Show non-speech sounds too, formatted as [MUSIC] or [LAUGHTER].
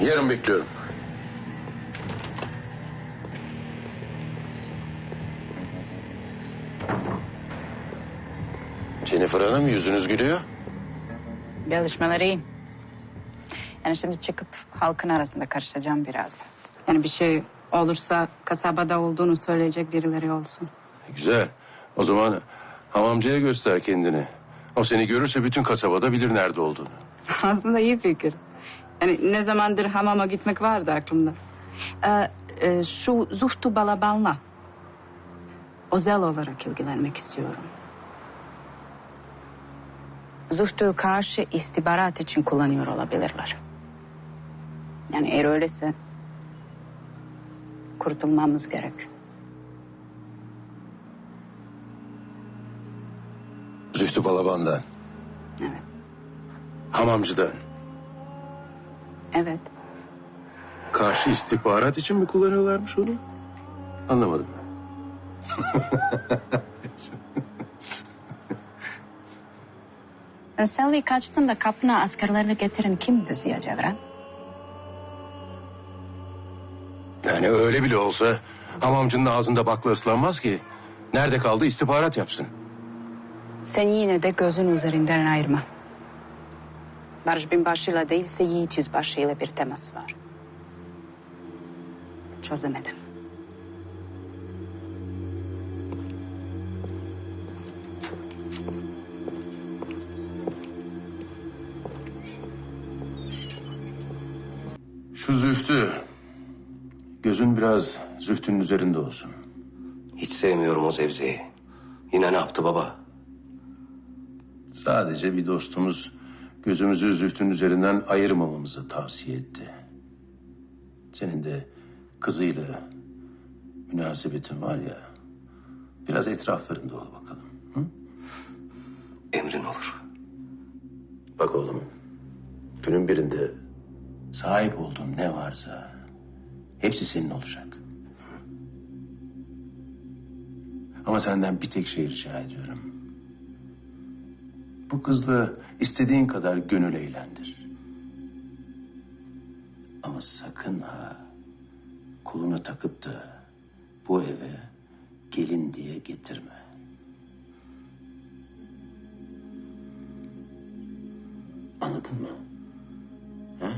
Yarın bekliyorum. Jennifer Hanım yüzünüz gülüyor. Gelişmeler iyi. Yani şimdi çıkıp halkın arasında karışacağım biraz. Yani bir şey olursa kasabada olduğunu söyleyecek birileri olsun. Güzel. O zaman hamamcıya göster kendini. O seni görürse bütün kasabada bilir nerede olduğunu. [LAUGHS] Aslında iyi fikir. Yani ne zamandır hamama gitmek vardı aklımda. Ee, e, şu Zuhtu Balaban'la özel olarak ilgilenmek istiyorum. Zuhtu'yu karşı istihbarat için kullanıyor olabilirler. Yani eğer öyleyse kurtulmamız gerek. Zühtü Balaban'dan, Evet. hamamcıdan. Evet. Karşı istihbarat için mi kullanıyorlarmış onu? Anlamadım. Sen Selvi kaçtığında kapına askerlerini getiren kimdi Ziya Cevren? Yani öyle bile olsa hamamcının ağzında bakla ıslanmaz ki. Nerede kaldı istihbarat yapsın. Sen yine de gözün üzerinden ayırma. Barış binbaşıyla değilse Yiğit yüzbaşıyla bir teması var. Çözemedim. Şu zühtü. Gözün biraz zühtünün üzerinde olsun. Hiç sevmiyorum o zevzeyi. Yine ne yaptı baba? Sadece bir dostumuz gözümüzü zühtün üzerinden ayırmamamızı tavsiye etti. Senin de kızıyla münasebetin var ya. Biraz etraflarında ol bakalım. Emrin olur. Bak oğlum. Günün birinde sahip olduğun ne varsa hepsi senin olacak. Ama senden bir tek şey rica ediyorum. Bu kızla istediğin kadar gönül eğlendir. Ama sakın ha kulunu takıp da bu eve gelin diye getirme. Anladın mı? Ha?